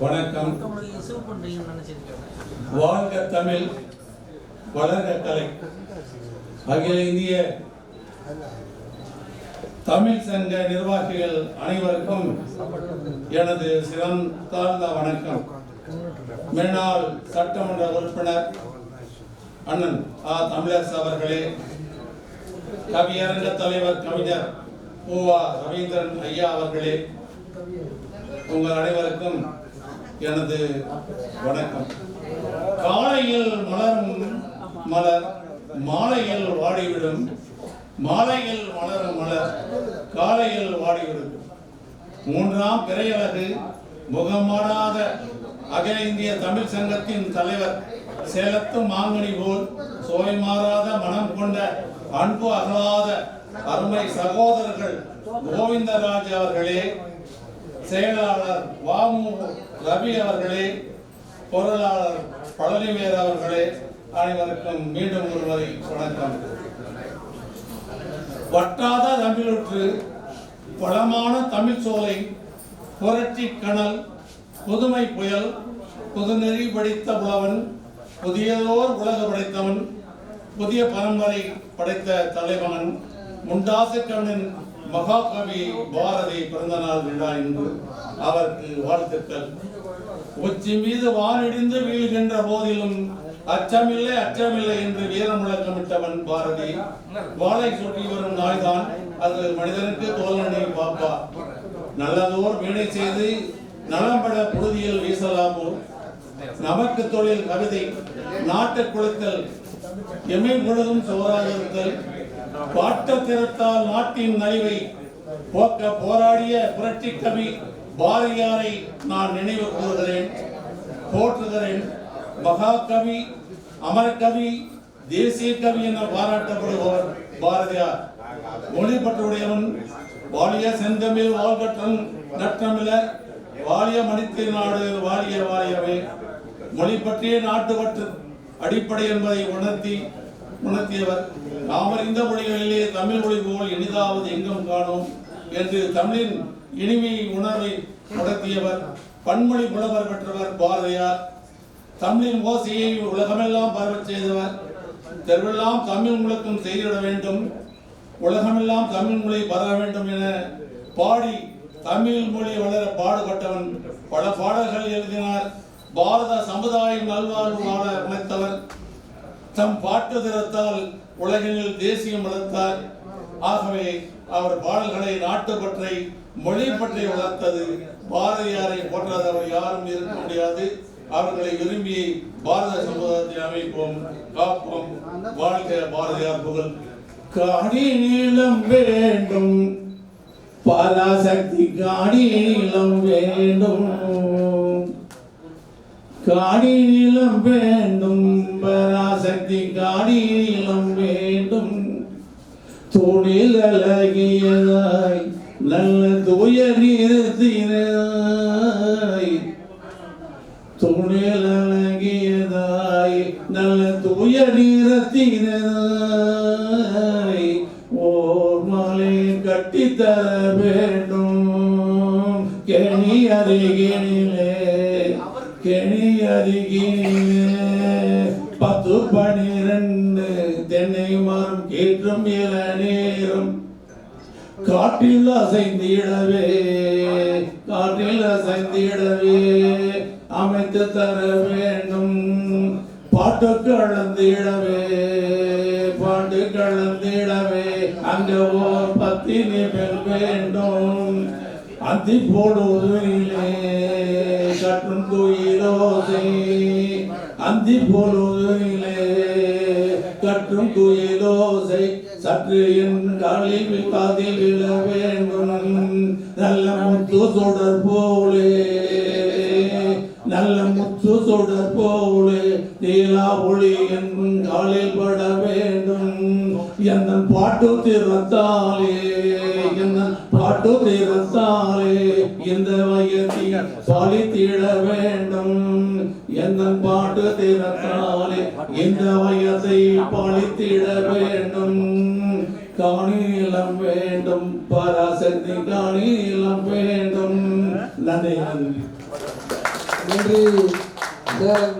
வணக்கம். வாழ்க தமிழ் வளர்க கலை. அகில இந்திய தமிழ் சங்க நிர்வாகிகள் அனைவருக்கும் எனது சிறந்தார்ந்த வணக்கம். முன்னாள் சட்டமன்ற உறுப்பினர் அண்ணன் ஆ. தமிழரசு அவர்களே கவியரங்க தலைவர் கவிஞர் பூவா ரவீந்திரன் ஐயா அவர்களே உங்கள் அனைவருக்கும் எனது வணக்கம். காலையில் மலரும் மலர் மாலையில் வாடிவிடும் மாலையில் மலரும் மலர் காலையில் வாடிவிடும். மூன்றாம் திரையழகு முகமாடாத அகில இந்திய தமிழ் சங்கத்தின் தலைவர் சேலத்து மாங்கனி போல் சுவை மாறாத மனம் கொண்ட அன்பு அகலாத அருமை சகோதரர்கள் கோவிந்தராஜ் அவர்களே செயலாளர் வாமு ரவி அவர்களே பொருளாளர் பழனிவேர் அவர்களே அனைவருக்கும் மீண்டும் ஒருவரை வணக்கம். வட்டாத தமிழுற்று வளமான தமிழ் சோலை புரட்சி கணல் புதுமை புயல் புதுநெறி படித்த புலவன் புதியதோர் உலக படைத்தவன் புதிய பரம்பரை படைத்த தலைவன் முண்டாசு கண்ணன் மகாகவி பாரதி பிறந்தநாள் விழா என்று அவருக்கு வாழ்த்துக்கள். உச்சி மீது வானிடிந்து வீழ்கின்ற போதிலும் அச்சமில்லை அச்சமில்லை என்று வீரம் முழக்கமிட்டவன் பாரதி. வாளை சுற்றி வரும் நாய்தான் அது மனிதனுக்கு தோல்நனை பாப்பா நல்லதோர் வீணை செய்து நலம்பட புழுதியில் வீசலாமோ? நமக்கு தொழில் கவிதை நாட்டு குழுக்கள் எம்மை முழுதும் சோறாக இருத்தல். பாட்ட திறத்தால் நாட்டின் நலிவை போக்க போராடிய புரட்சி கவி பாரதியாரை நான் நினைவு கூறுகிறேன். போற்றுகிறேன். மகாகவி அமரகவி தேசிய கவி என பாராட்டப்படுபவர் பாரதியார். மொழிப்பற்றுடையவன் வாலிய செந்தமிழ் வாழ்கற்றன் நற்றமிழர் வாலிய மணித்திரு நாடு வாலிய வாலியவே. மொழி பற்றிய நாட்டுப்பற்று அடிப்படை என்பதை உணர்த்தி உணர்த்தியவர் நாம் அறிந்த மொழிகளிலே தமிழ் மொழி போல் இனிதாவது எங்கும் காணோம் என்று தமிழின் இனிமை உணர்வை உணர்த்தியவர் பன்மொழி புலவர் பெற்றவர் பாரதியார். தமிழின் ஓசையை உலகமெல்லாம் பரவச் செய்தவர். தெருவெல்லாம் தமிழ் முழக்கம் செய்திட வேண்டும். உலகமெல்லாம் தமிழ் மொழி பரவ வேண்டும் என பாடி தமிழ் மொழி வளர பாடுபட்டவன் பல பாடல்கள் எழுதினார். பாரத சமுதாயம் நல்வாழ்வு வாழ அமைத்தவர் தம் பாட்டு திறத்தால் உலகினில் தேசியம் வளர்த்தார். ஆகவே அவர் பாடல்களை நாட்டு பற்றை மொழி பற்றி வளர்த்தது. பாரதியாரை போற்றாதவர் யாரும் இருக்க முடியாது. அவர்களை விரும்பி பாரத சமுதாயத்தை அமைப்போம் காப்போம். வாழ்க பாரதியார் புகழ். காணி நீளம் வேண்டும். பராசக்தி காணி நீளம் வேண்டும். காணி நீளம் வேண்டும் பராசக்தி வேண்டும். தொழில் அழகியதாய் நல்ல துயர் தொழில் அழகியதாய் நல்ல துயர் ஓர் மலை கட்டித்தர வேண்டும். கெணி அருகினிலே கெணி அருகினிலே. பனிரண்டு தென்னை மரம் கேற்றும் இள நேரம். காற்றில் அசைந்திடவே காற்றில் அசைந்திடவே அமைத்து தர வேண்டும். பாட்டு கலந்திடவே பாட்டு கலந்திடவே அங்க ஓர் பத்தினி பெண் வேண்டும். அத்தி போடுவதிலே கற்றும் துயிலோசை அந்தி போடுவதிலே கற்றும் துயிலோசை சற்று என் காலில் காதில் விழ வேண்டும் நல்ல முத்து சுடர் போலே. நல்ல முத்து சுடர் போலே நீலா ஒளி என் காலில் பட வேண்டும். எந்த பாட்டு திறத்தாலே பாட்டு திறத்தாலே இந்த வயதி பழித்திட வேண்டும்? எந்த பாட்டு திறத்தாலே இந்த வயதை பழித்திட வேண்டும்? காணிலம் வேண்டும் பராசக்தி காணிலம் வேண்டும். நன்றி நன்றி. நன்றி. சேலம்